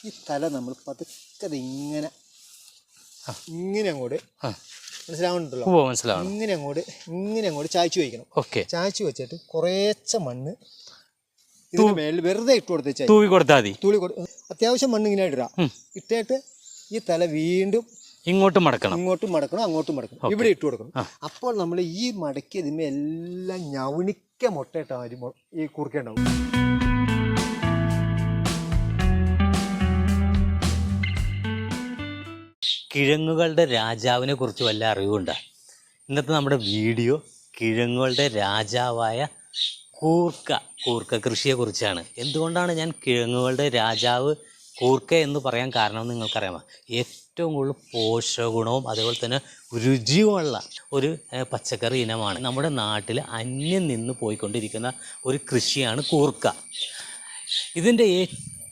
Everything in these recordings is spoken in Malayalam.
ഈ തല നമ്മൾ പതുക്കെ ദേ ഇങ്ങനെ ഇങ്ങനെ അങ്ങോട്ട്. മനസ്സിലാവുന്നുണ്ടല്ലോ? മനസ്സിലാവും ഇങ്ങനെ അങ്ങോട്ട് ഇങ്ങനെ അങ്ങോട്ട് ചായച്ചു വയ്ക്കണം ഓക്കെ. ചായച്ചു വെച്ചിട്ട് കുറേച്ച മണ്ണ് ഇതിന് മേളിൽ വെറുതെ ഇട്ട് കൊടുത്ത് തൂവി കൊടുത്താൽ മതി. തൂളി കൊടു അത്യാവശ്യം മണ്ണ് ഇങ്ങനെ ഇടാം ഉം. ഇട്ടിട്ട് ഈ തല വീണ്ടും ഇങ്ങോട്ടും മടക്കണം. ഇങ്ങോട്ടും മടക്കണം അങ്ങോട്ടും മടക്കണം. ഇവിടെ ഇട്ട് കൊടുക്കണം. അപ്പോൾ നമ്മൾ ഈ മടക്കിയതിന്മേ എല്ലാം ഞവണിക്ക മുട്ടയിട്ടാണ് ഈ കുറുക്കേണ്ടാവും കിഴങ്ങുകളുടെ രാജാവിനെ കുറിച്ച് വല്ല അറിവുണ്ട്? ഇന്നത്തെ നമ്മുടെ വീഡിയോ കിഴങ്ങുകളുടെ രാജാവായ കൂർക്ക കൂർക്ക കൃഷിയെക്കുറിച്ചാണ്. എന്തുകൊണ്ടാണ് ഞാൻ കിഴങ്ങുകളുടെ രാജാവ് കൂർക്ക എന്ന് പറയാൻ കാരണം നിങ്ങൾക്കറിയാമോ? ഏറ്റവും കൂടുതൽ പോഷകഗുണവും അതേപോലെ തന്നെ രുചിയുമുള്ള ഒരു പച്ചക്കറി ഇനമാണ്. നമ്മുടെ നാട്ടിൽ അന്യം നിന്ന് പോയിക്കൊണ്ടിരിക്കുന്ന ഒരു കൃഷിയാണ് കൂർക്ക. ഇതിന്റെ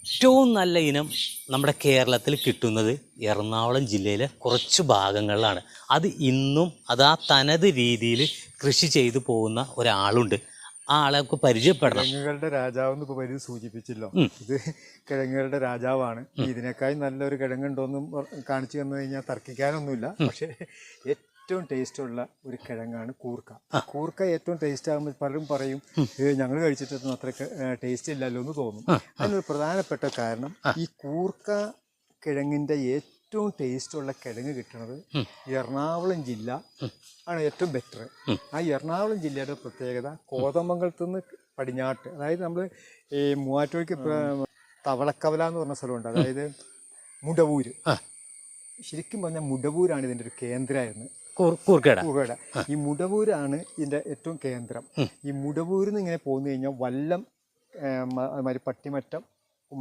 ഏറ്റവും നല്ല ഇനം നമ്മുടെ കേരളത്തിൽ കിട്ടുന്നത് എറണാകുളം ജില്ലയിലെ കുറച്ച് ഭാഗങ്ങളിലാണ്. അത് ഇന്നും അത് ആ തനത് രീതിയിൽ കൃഷി ചെയ്തു പോകുന്ന ഒരാളുണ്ട്. ആ ആളെ പരിചയപ്പെടണം. കിഴങ്ങുകളുടെ രാജാവ് എന്ന് സൂചിപ്പിച്ചല്ലോ. ഇത് കിഴങ്ങുകളുടെ രാജാവാണ്. ഇതിനേക്കാൾ നല്ലൊരു കിഴങ്ങുണ്ടോന്നും കാണിച്ചു തന്നു കഴിഞ്ഞാൽ തർക്കിക്കാനൊന്നുമില്ല. പക്ഷേ ഏറ്റവും ടേസ്റ്റ് ഉള്ള ഒരു കിഴങ്ങാണ് കൂർക്ക. കൂർക്ക ഏറ്റവും ടേസ്റ്റ് ആകുമ്പോൾ പലരും പറയും ഞങ്ങൾ കഴിച്ചിട്ടൊന്നും അത്ര ടേസ്റ്റ് ഇല്ലല്ലോ എന്ന് തോന്നും. അതിനൊരു പ്രധാനപ്പെട്ട കാരണം ഈ കൂർക്ക കിഴങ്ങിന്റെ ഏറ്റവും ടേസ്റ്റ് ഉള്ള കിഴങ്ങ് കിട്ടുന്നത് എറണാകുളം ജില്ല ആണ് ഏറ്റവും ബെറ്റർ ആ എറണാകുളം ജില്ലയുടെ പ്രത്യേകത കോതമംഗലത്ത് നിന്ന് പടിഞ്ഞാട്ട് അതായത് നമ്മൾ ഈ മൂവാറ്റുപുഴയ്ക്ക് തവളക്കവല എന്ന് പറഞ്ഞ സ്ഥലമുണ്ട്. അതായത് മുടവൂര്. ശരിക്കും പറഞ്ഞാൽ മുടവൂരാണ് ഇതിന്റെ ഒരു കേന്ദ്രമായിരുന്നു കൂർ- കൂർക്കേട. കൂർക്കയുടെ ഈ മുടവൂരാണ് ഇതിന്റെ ഏറ്റവും കേന്ദ്രം. ഈ മുടവൂരിൽ നിന്ന് ഇങ്ങനെ പോന്നു കഴിഞ്ഞാൽ വല്ലം അതുമാതിരി പട്ടിമറ്റം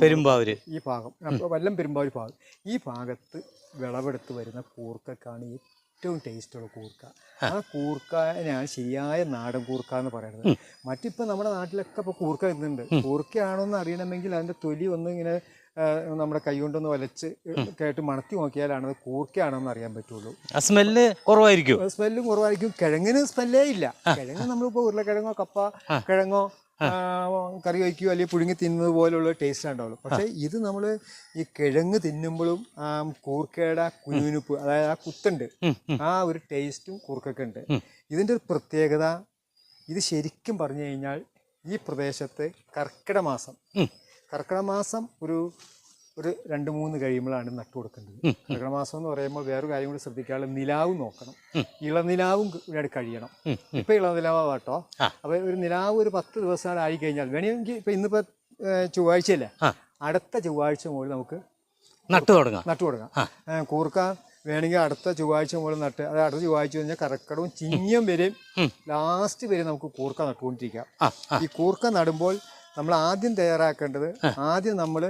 പെരുമ്പാവൂര്. ഈ ഭാഗം. അപ്പോൾ വല്ലം പെരുമ്പാവൂർ ഭാഗം. ഈ ഭാഗത്ത് വിളവെടുത്ത് വരുന്ന കൂർക്കക്കാണ് ഏറ്റവും ടേസ്റ്റുള്ള കൂർക്ക. ആ. കൂർക്കനാണ് ശരിയായ നാടൻ കൂർക്ക എന്ന് പറയുന്നത്. മറ്റിപ്പോൾ നമ്മുടെ നാട്ടിലൊക്കെ ഇപ്പോൾ കൂർക്ക വരുന്നുണ്ട്. കൂർക്കയാണോ എന്ന് അറിയണമെങ്കിൽ അതിന്റെ തൊലി ഒന്ന് ഇങ്ങനെ നമ്മുടെ കൈ കൊണ്ടൊന്ന് വലച്ച് കേട്ട് മണത്തി നോക്കിയാലാണ് അത് കൂർക്കയാണെന്ന് അറിയാൻ പറ്റുള്ളൂ. സ്മെല്ല് കുറവായിരിക്കും. സ്മെല്ല് കുറവായിരിക്കും. കിഴങ്ങിന് സ്മെല്ലേ ഇല്ല. കിഴങ്ങ് നമ്മളിപ്പോൾ ഉരുളക്കിഴങ്ങോ കപ്പ കിഴങ്ങോ കറി വയ്ക്കുകയോ അല്ലെങ്കിൽ പുഴുങ്ങി തിന്നുന്നത് പോലുള്ള ടേസ്റ്റ് ഉണ്ടാവുള്ളൂ. പക്ഷേ ഇത് നമ്മൾ ഈ കിഴങ്ങ് തിന്നുമ്പോഴും ആ കൂർക്കയുടെ ആ കുനുനുപ്പ് അതായത് ആ കുത്തുണ്ട്. ആ ഒരു ടേസ്റ്റും കൂർക്കൊക്കെ ഉണ്ട്. ഇതിന്റെ ഒരു പ്രത്യേകത ഇത് ശരിക്കും പറഞ്ഞു കഴിഞ്ഞാൽ ഈ പ്രദേശത്ത് കർക്കിട മാസം. കർക്കിടക മാസം ഒരു ഒരു രണ്ട് മൂന്ന് കഴിയുമ്പോഴാണ് നട്ടു കൊടുക്കേണ്ടത്. കർക്കിടക മാസം എന്ന് പറയുമ്പോൾ വേറൊരു കാര്യം കൂടി ശ്രദ്ധിക്കാനുള്ള നിലാവ് നോക്കണം. ഇളനിലാവും ഇവിടെ കഴിയണം. ഇപ്പം ഉം. ഇപ്പൊ ഇളനിലാവാ കേട്ടോ ആ. അപ്പൊ ഒരു നിലാവ് ഒരു പത്ത് ദിവസം ആയി കഴിഞ്ഞാൽ വേണമെങ്കിൽ ഇപ്പൊ ഇന്നിപ്പോ ഏർ, ചൊവ്വാഴ്ചയല്ലേ. അടുത്ത ചൊവ്വാഴ്ച മുതൽ നമുക്ക് നട്ടു തുടങ്ങാം. നട്ടു തുടങ്ങാം. കൂർക്ക വേണമെങ്കിൽ അടുത്ത ചൊവ്വാഴ്ച മുതൽ നട്ട് അത് അടുത്ത ചൊവ്വാഴ്ച കഴിഞ്ഞാൽ കറക്കടവും ചിങ്ങം വരെയും ലാസ്റ്റ് വരെ നമുക്ക് കൂർക്ക നട്ടുകൊണ്ടിരിക്കാം. ഈ കൂർക്ക നടുമ്പോൾ നമ്മൾ ആദ്യം തയ്യാറാക്കേണ്ടത് ആദ്യം നമ്മൾ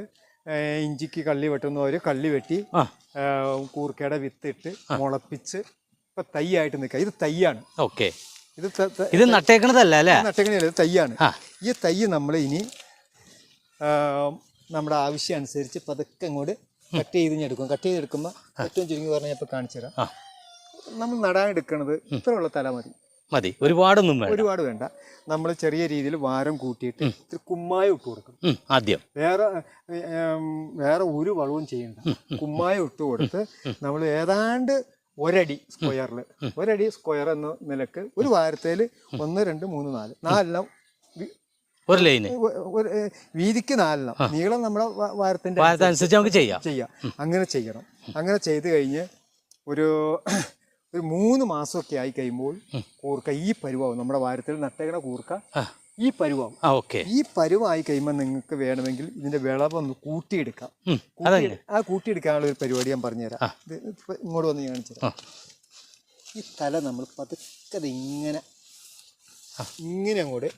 ഇഞ്ചിക്ക് കള്ളി വെട്ടുന്ന ഒരു കള്ളി വെട്ടി കൂർക്കേട കൂർക്കയുടെ വിത്തിട്ട് മുളപ്പിച്ച് ഇപ്പൊ തൈയായിട്ട് നിൽക്കുക. ഇത് തയ്യാണ് ഓക്കെ. ഇത് ഇത് നട്ടേക്കണതല്ല അല്ലേ? നട്ടങ്ങനെയല്ല ഇത് തൈയാണ്. ഈ തൈ നമ്മൾ ഇനി നമ്മുടെ ആവശ്യം അനുസരിച്ച് പതുക്കെ അങ്ങോട്ട് കട്ട് ചെയ്ത് ഞാൻ എടുക്കും കട്ട് ചെയ്തെടുക്കുമ്പോൾ ഏറ്റവും ചുരുങ്ങി പറഞ്ഞാൽ ഇപ്പോൾ കാണിച്ചു തരാം നമ്മൾ നടാൻ എടുക്കുന്നത് ഇത്രയുള്ള തല മതി. മതി. ഒരുപാടൊന്നും വേണ്ട. ഒരുപാട് വേണ്ട. നമ്മൾ ചെറിയ രീതിയിൽ വാരം കൂട്ടിയിട്ട് ഇത്തിരി കുമ്മായം ഇട്ട് കൊടുക്കും. ആദ്യം. വേറെ വേറെ ഒരു വളവും ചെയ്യണ്ട. കുമ്മായം ഇട്ട് കൊടുത്ത് നമ്മൾ ഏതാണ്ട് ഒരടി സ്ക്വയറിൽ ഒരടി സ്ക്വയർ എന്ന നിലയ്ക്ക് ഒരു വാരത്തേൽ ഒന്ന് രണ്ട് മൂന്ന് നാല്. നാലെണ്ണം ഒരു ലൈന്. വീതിക്ക് നാലെണ്ണം. നീളം നമ്മുടെ വാരത്തിന്റെ അനുസരിച്ച് നമുക്ക് ചെയ്യാം. ചെയ്യാം. അങ്ങനെ ചെയ്യണം. അങ്ങനെ ചെയ്ത് കഴിഞ്ഞ് ഒരു ഒരു മൂന്ന് മാസമൊക്കെ ആയി കഴിയുമ്പോൾ കൂർക്ക ഈ പരുവാവും. നമ്മുടെ വാരത്തിൽ നട്ടേക്കണ കൂർക്ക ഈ പരുവാവും. ഈ പരുവായി കഴിയുമ്പോൾ നിങ്ങൾക്ക് വേണമെങ്കിൽ ഇതിന്റെ വിളവൊന്ന് കൂട്ടിയെടുക്കാം. ആ കൂട്ടിയെടുക്കാനുള്ള ഒരു പരിപാടി ഞാൻ പറഞ്ഞുതരാം. ഇത് ഇങ്ങോട്ട് വന്ന് ഞാൻ കാണിച്ചു ഈ തല നമ്മൾ പതുക്കെ ഇങ്ങനെ ഇങ്ങനെ അങ്ങോട്ട്.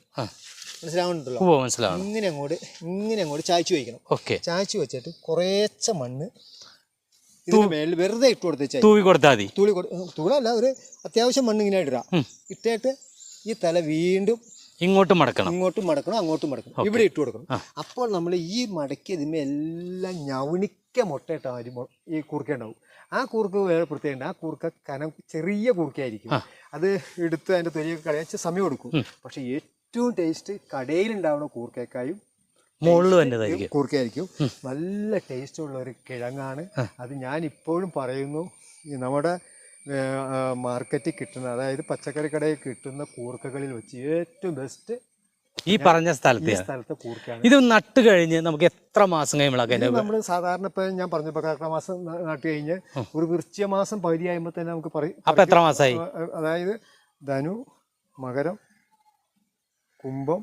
മനസ്സിലാവുന്നുണ്ടല്ലോ? ഇങ്ങനെ അങ്ങോട്ട് ഇങ്ങനെ അങ്ങോട്ട് ചായച്ചു വയ്ക്കണം. ഓക്കെ. ചായച്ചു വെച്ചിട്ട് കുറേച്ച മണ്ണ് മേളിൽ വെറുതെ ഇട്ട് കൊടുത്തേച്ചാൽ തൂവി കൊടുത്താൽ മതി. തൂളി തൂളല്ല ഒരു അത്യാവശ്യം മണ്ണ് ഇങ്ങനെ ഇടാം ഉം. ഇട്ടിട്ട് ഈ തല വീണ്ടും ഇങ്ങോട്ട് മടക്കണം. ഇങ്ങോട്ടും മടക്കണം അങ്ങോട്ടും മടക്കണം. ഇവിടെ ഇട്ട് കൊടുക്കണം. അപ്പോൾ നമ്മൾ ഈ മടക്കിയതിന്മേ എല്ലാം ഞവണിക്ക മുട്ടയിട്ടാ വരുമ്പോൾ ഈ കൂർക്ക ഉണ്ടാവും. ആ കുറുക്ക് വേറെ പ്രത്യേകമുണ്ട് ആ കൂർക്ക കനം ചെറിയ കൂർക്കയായിരിക്കും. അത് എടുത്ത് അതിന്റെ തൊലിയൊക്കെ കളയാൻ ഇച്ചിരി സമയം എടുക്കും. പക്ഷേ ഏറ്റവും ടേസ്റ്റ് കടയിലുണ്ടാവുന്ന കൂർക്കക്കായും മുകളിൽ വന്നതായിരിക്കും കൂർക്കയായിരിക്കും നല്ല ടേസ്റ്റ് ഉള്ള ഒരു കിഴങ്ങാണ്. അത് ഞാൻ ഇപ്പോഴും പറയുന്നു ഈ നമ്മുടെ മാർക്കറ്റിൽ കിട്ടുന്ന അതായത് പച്ചക്കറി കടയിൽ കിട്ടുന്ന കൂർക്കകളിൽ വെച്ച് ഏറ്റവും ബെസ്റ്റ് ഈ പറഞ്ഞ സ്ഥലത്ത് സ്ഥലത്തെ കൂർക്കയാണ്. ഇത് നട്ട് കഴിഞ്ഞ് നമുക്ക് എത്ര മാസം കഴിയുമ്പോഴൊക്കെ നമ്മൾ സാധാരണ ഇപ്പൊ ഞാൻ പറഞ്ഞു ഇപ്പൊ കർക്കിടക മാസം നട്ട് കഴിഞ്ഞ് ഒരു വൃശ്ചിക മാസം പകുതി ആകുമ്പോൾ തന്നെ നമുക്ക് പറയും അപ്പൊ എത്ര മാസമായി അതായത് ധനു മകരം കുംഭം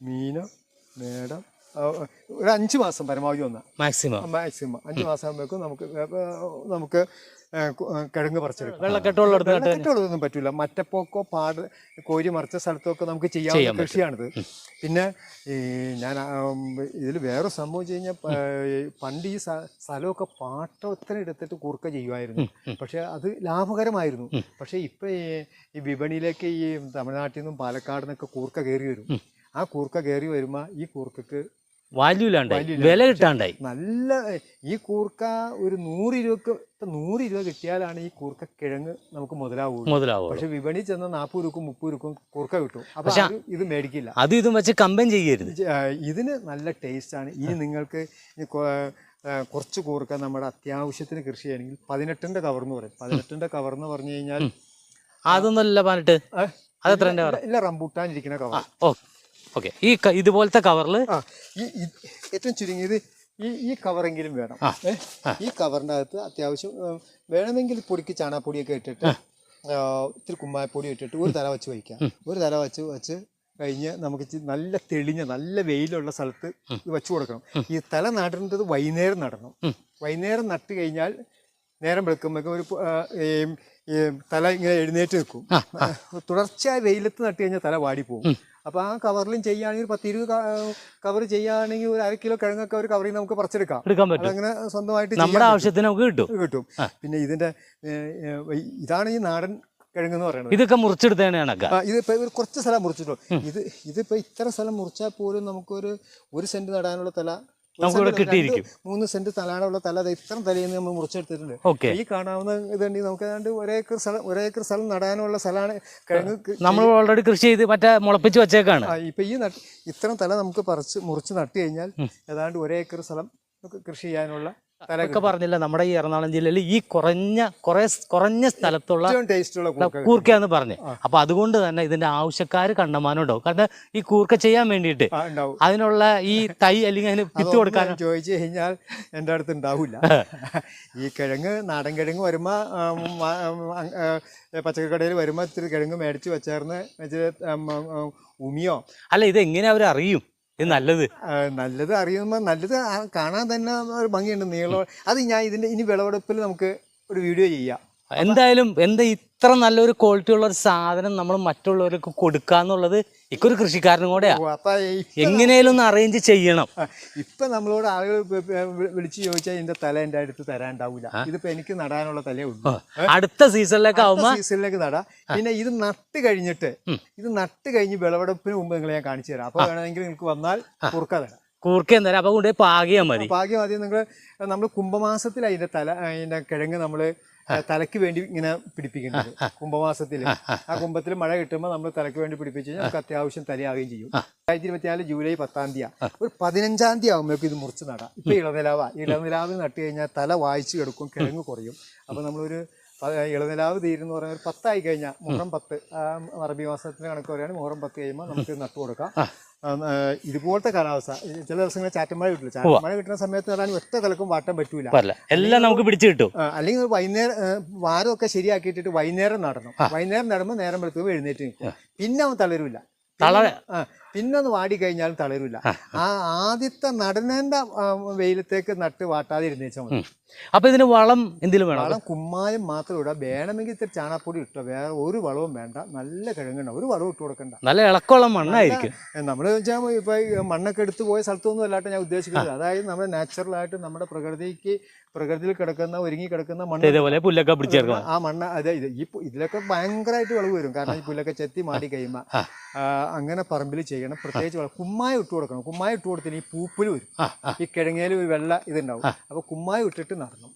മീനം മേടം ഒരു അഞ്ച് മാസം പരമാവധി ഒന്ന് മാക്സിമം. മാക്സിമം. അഞ്ച് മാസം ആകുമ്പോഴേക്കും നമുക്ക് നമുക്ക് കിഴങ്ങ് പറിച്ചെടുക്കാം. പറ്റില്ല വെള്ളക്കെട്ടുള്ളതൊന്നും പറ്റൂല. മറ്റപ്പോക്കോ പാട് കോരി മറിച്ച സ്ഥലത്തൊക്കെ നമുക്ക് ചെയ്യാൻ കൃഷിയാണിത്. പിന്നെ ഈ ഞാൻ ഇതിൽ വേറെ സംഭവം വെച്ച് കഴിഞ്ഞാൽ പണ്ട് ഈ സ്ഥ- സ്ഥലമൊക്കെ പാട്ടത്തിന് എടുത്തിട്ട് കുറുക്ക ചെയ്യുമായിരുന്നു. പക്ഷെ അത് ലാഭകരമായിരുന്നു. പക്ഷെ ഇപ്പൊ ഈ ഈ വിപണിയിലേക്ക് ഈ തമിഴ്നാട്ടിൽ നിന്നും പാലക്കാട് നിന്നൊക്കെ കൂർക്ക കയറി വരും. ആ കൂർക്ക കയറി വരുമ്പോൾ ഈ കൂർക്കക്ക് വാല്യൂ ഇല്ലാണ്ടായി വില കിട്ടാണ്ടായി. നല്ല ഈ കൂർക്ക ഒരു നൂറ് രൂപക്ക് നൂറ് രൂപ കിട്ടിയാലാണ് ഈ കൂർക്ക കിഴങ്ങ് നമുക്ക് മുതലാവുള്ളൂ. മുതലാവും പക്ഷെ വിപണി ചെന്ന് നാൽപ്പത് രൂപക്കും മുപ്പത് രൂപക്കും കൂർക്ക കിട്ടും. അപ്പൊ ഇത് മേടിക്കില്ല. അത് ഇതും വെച്ച് കമ്പൻ ചെയ്യരുത്. ഇത്, ഇതിന് നല്ല ടേസ്റ്റ് ആണ്. ഇനി നിങ്ങൾക്ക് കുറച്ച് കൂർക്ക നമ്മുടെ അത്യാവശ്യത്തിന് കൃഷി ചെയ്യണമെങ്കിൽ പതിനെട്ടിന്റെ കവർ എന്ന് പറയും. പതിനെട്ടിന്റെ കവർ എന്ന് പറഞ്ഞു കഴിഞ്ഞാൽ അതൊന്നുമല്ല പറഞ്ഞിട്ട്? ആ, അതെത്ര ഇല്ല, റംബൂട്ടാൻ ഇരിക്കുന്ന കവർ ഓ. ഓക്കെ ഈ ഇതുപോലത്തെ കവറിൽ ഏറ്റവും ചുരുങ്ങിയത് ഈ ഈ കവറെങ്കിലും വേണം. ഈ കവറിന്റെ അകത്ത് അത്യാവശ്യം വേണമെങ്കിൽ പൊടിക്ക് ചാണാപ്പൊടിയൊക്കെ ഇട്ടിട്ട് ഇത്തിരി കുമ്മായപ്പൊടി ഇട്ടിട്ട് ഒരു തല വെച്ച് വയ്ക്കാം. ഒരു തല വെച്ച് വെച്ച് കഴിഞ്ഞ് നമുക്ക് നല്ല തെളിഞ്ഞ നല്ല വെയിലുള്ള സ്ഥലത്ത് ഇത് വെച്ച് കൊടുക്കണം. ഈ തല നടേണ്ടത് വൈകുന്നേരം നടണം. വൈകുന്നേരം നട്ട് കഴിഞ്ഞാൽ നേരം വെളുക്കുമ്പോഴേക്കും ഒരു തല ഇങ്ങനെ എഴുന്നേറ്റ് നിൽക്കും. തുടർച്ചയായി വെയിലത്ത് നട്ട് കഴിഞ്ഞാൽ തല വാടിപ്പോകും. അപ്പോൾ ആ കവറിലും ചെയ്യുകയാണെങ്കിൽ ഒരു പത്തിരുപത് കവർ ചെയ്യുകയാണെങ്കിൽ ഒരു അര കിലോ കിഴങ്ങൊക്കെ ഒരു കവറിൽ നമുക്ക് പറിച്ചെടുക്കാം. എടുക്കാൻ പറ്റും. അങ്ങനെ സ്വന്തമായിട്ട് നമ്മുടെ ആവശ്യത്തിന് നമുക്ക് കിട്ടും. കിട്ടും. പിന്നെ ഏ, ഇതാണ് ഈ നാടൻ കിഴങ്ങ് എന്ന് പറയുന്നത്. ഇതൊക്കെ മുറിച്ചെടുത്തേണ് ഇതിപ്പോൾ ഒരു കുറച്ച് സ്ഥലം മുറിച്ചിട്ടുള്ളൂ. ഇത് ഇതിപ്പോൾ ഇത്ര സ്ഥലം മുറിച്ചാൽ പോലും നമുക്കൊരു ഒരു സെന്റ് നടാനുള്ള തല ഒരു നമുക്ക് ഇവിടെ കിട്ടിയിരിക്കും. മൂന്ന് സെന്റ് തലാണുള്ള തല ഇത്ര തലയിൽ നമ്മൾ മുറിച്ചെടുത്തിട്ടുണ്ട്. ഓക്കെ. ഈ കാണാവുന്ന ഇതുണ്ടെങ്കിൽ നമുക്ക് ഏതാണ്ട് ഒരേക്കർ സ്ഥലം ഒരേക്കർ സ്ഥലം നടാനുള്ള സ്ഥലമാണ് കിഴങ്ങ് നമ്മൾ ഓൾറെഡി കൃഷി ചെയ്ത് മറ്റേ മുളപ്പിച്ച് വെച്ചേക്കാണ്. ഇപ്പൊ ഈ നട്ട് ഇത്തരം തല നമുക്ക് പറിച്ച് മുറിച്ച് നട്ട് കഴിഞ്ഞാൽ ഏതാണ്ട് ഒരേക്കർ സ്ഥലം നമുക്ക് കൃഷി ചെയ്യാനുള്ള ഒക്കെ പറഞ്ഞില്ല. നമ്മുടെ ഈ എറണാകുളം ജില്ലയിൽ ഈ കുറഞ്ഞ കുറെ കുറഞ്ഞ സ്ഥലത്തുള്ള ഏറ്റവും പറഞ്ഞു കൂർക്ക എന്ന് പറഞ്ഞ്. അപ്പൊ അതുകൊണ്ട് തന്നെ ഇതിന്റെ ആവശ്യക്കാർ കണ്ടമാനം ഉണ്ടാവും. കാരണം ഈ കൂർക്ക ചെയ്യാൻ വേണ്ടിയിട്ട് അതിനുള്ള ഈ തൈ അല്ലെങ്കിൽ അതിന് വിത്ത് കൊടുക്കാൻ ചോദിച്ചു കഴിഞ്ഞാൽ എന്റെ അടുത്ത് ഉണ്ടാവില്ല ഈ കിഴങ്ങ് നാടൻ കിഴങ്ങ് വരുമ്പോ പച്ചക്കറി കടയിൽ വരുമ്പോൾ ഇത്തിരി കിഴങ്ങ് മേടിച്ച് വെച്ചേർന്ന് ഉമിയോ? അല്ല ഇത് എങ്ങനെ അവർ അറിയും ഇത് നല്ലത്. നല്ലത് അറിയുമ്പോൾ നല്ലത് കാണാൻ തന്നെ ഒരു ഭംഗിയുണ്ട് നീളം അത് ഞാൻ ഇതിന്റെ ഇനി വിളവെടുപ്പിൽ നമുക്ക് ഒരു വീഡിയോ ചെയ്യാം. എന്തായാലും എന്താ ഇത്ര നല്ലൊരു ക്വാളിറ്റി ഉള്ള ഒരു സാധനം നമ്മൾ മറ്റുള്ളവർക്ക് കൊടുക്കാന്നുള്ളത് ഇക്കൊരു കൃഷിക്കാരനും കൂടെയാ. ഈ- എങ്ങനെയാലും ഒന്ന് അറേഞ്ച് ചെയ്യണം ഇപ്പൊ നമ്മളോട് ആളുകൾ വിളിച്ചു ചോദിച്ചാൽ ഇതിന്റെ തല എന്റെ അടുത്ത് തരാണ്ടാവില്ല ഇതിപ്പോ എനിക്ക് നടാനുള്ള തലേ ഉള്ളൂ. അടുത്ത സീസണിലേക്ക് ആവുമ്പോ സീസണിലേക്ക് നടാ. പിന്നെ ഇത് നട്ട് കഴിഞ്ഞിട്ട് ഇത് നട്ട് കഴിഞ്ഞ് വിളവെടുപ്പിന് മുമ്പ് നിങ്ങളെ ഞാൻ കാണിച്ചു തരാം. അപ്പൊ വേണമെങ്കിൽ നിങ്ങൾക്ക് വന്നാൽ കുറുക്ക തരാം. കൂർക്ക തരാം അപ്പൊ കൊണ്ടുപോയി പാകിയാ മതി. പാകിയാൽ മതി. നിങ്ങൾ നമ്മൾ കുംഭമാസത്തിൽ അതിന്റെ തല അതിന്റെ കിഴങ്ങ് നമ്മൾ തലയ്ക്ക് വേണ്ടി ഇങ്ങനെ പിടിപ്പിക്കുന്നത് കുംഭമാസത്തിൽ ആ. കുംഭത്തിൽ മഴ കിട്ടുമ്പോൾ നമ്മൾ തലയ്ക്ക് വേണ്ടി പിടിപ്പിച്ച് കഴിഞ്ഞാൽ നമുക്ക് അത്യാവശ്യം തലയാവുകയും ചെയ്യും. രണ്ടായിരത്തി ഇരുപത്തിനാല് ജൂലൈ പത്താം തീയതി ഒരു പതിനഞ്ചാം തീയതി ആകുമ്പോഴേക്കും ഇത് മുറിച്ച് നടാം. ഇപ്പം ഇളനിലാവ. ഇളനിലാവ് നട്ട് കഴിഞ്ഞാൽ തല വായിച്ച് കിടക്കും കിഴങ്ങ് കുറയും. അപ്പോൾ നമ്മളൊരു ഇളനിലാവ് തീരുന്ന പറഞ്ഞ ഒരു പത്തായി കഴിഞ്ഞാൽ മുഹറം പത്ത്. അറബി മാസത്തിന്റെ കണക്ക് പറയുകയാണെങ്കിൽ മുഹറം പത്ത് കഴിയുമ്പോൾ നമുക്ക് നട്ടു കൊടുക്കാം. ഇതുപോലത്തെ കാലാവസ്ഥ. ചില ദിവസങ്ങളിൽ ചാറ്റമഴ കിട്ടില്ല ചാറ്റമഴ കിട്ടുന്ന സമയത്ത് നടാൻ ഒറ്റ തലക്കും വാട്ടാൻ പറ്റൂല. എല്ലാം നമുക്ക് പിടിച്ചു കിട്ടും. അല്ലെങ്കിൽ വൈകുന്നേരം വാരമൊക്കെ ശരിയാക്കിയിട്ടിട്ട് വൈകുന്നേരം നടണം. വൈകുന്നേരം നടുമ്പോൾ നേരം വെളുത്തുമ്പോൾ എഴുന്നേറ്റ് നിൽക്കും. പിന്നെ അവൻ തളരില്ല തളര ആ പിന്നെ ഒന്ന് വാടി കഴിഞ്ഞാലും തളരില്ല ആ ആദ്യത്തെ നടനേന്റെ വെയിലത്തേക്ക് നട്ട് വാട്ടാതിരുന്നേച്ചാൽ മതി. അപ്പൊ ഇതിന് വളം എന്തെങ്കിലും വേണം? വളം കുമ്മായം മാത്രം ഇടുക വേണമെങ്കിൽ ഇത്തിരി ചാണാപ്പൊടി ഇട്ടോ. വേറെ ഒരു വളവും വേണ്ട. നല്ല കിഴങ്ങുണ്ട. ഒരു വളവും ഇട്ട് കൊടുക്കണ്ട. നല്ല ഇളക്കമുള്ള മണ്ണായിരിക്കും. നമ്മൾ വെച്ചാൽ ഇപ്പൊ മണ്ണൊക്കെ എടുത്തു പോയ സ്ഥലത്തൊന്നും അല്ലാട്ട് ഞാൻ ഉദ്ദേശിക്കുന്നത്. അതായത് നമ്മുടെ നാച്ചുറലായിട്ട് നമ്മുടെ പ്രകൃതിക്ക് പ്രകൃതിയിൽ കിടക്കുന്ന ഒരുങ്ങി കിടക്കുന്ന മണ്ണ് ഇതേപോലെ പുല്ലൊക്കെ പിടിച്ചേർക്കണം ആ മണ്ണ് അതെ ഇത് ഈ ഇതിലൊക്കെ ഭയങ്കരമായിട്ട് വിളവ് വരും. കാരണം ഈ പുല്ലൊക്കെ ചെത്തി മാടി കഴിയുമ്പോൾ അങ്ങനെ പറമ്പിൽ ചെയ്യണം. പ്രത്യേകിച്ച് വളം കുമ്മായം ഇട്ട് കൊടുക്കണം. കുമ്മായ ഇട്ട് കൊടുത്തിന് ഈ പൂപ്പൽ വരും. ഈ കിഴങ്ങേൽ ഒരു വെള്ള ഇതുണ്ടാവും. അപ്പൊ കുമ്മായ ഇട്ടിട്ട് നടണം.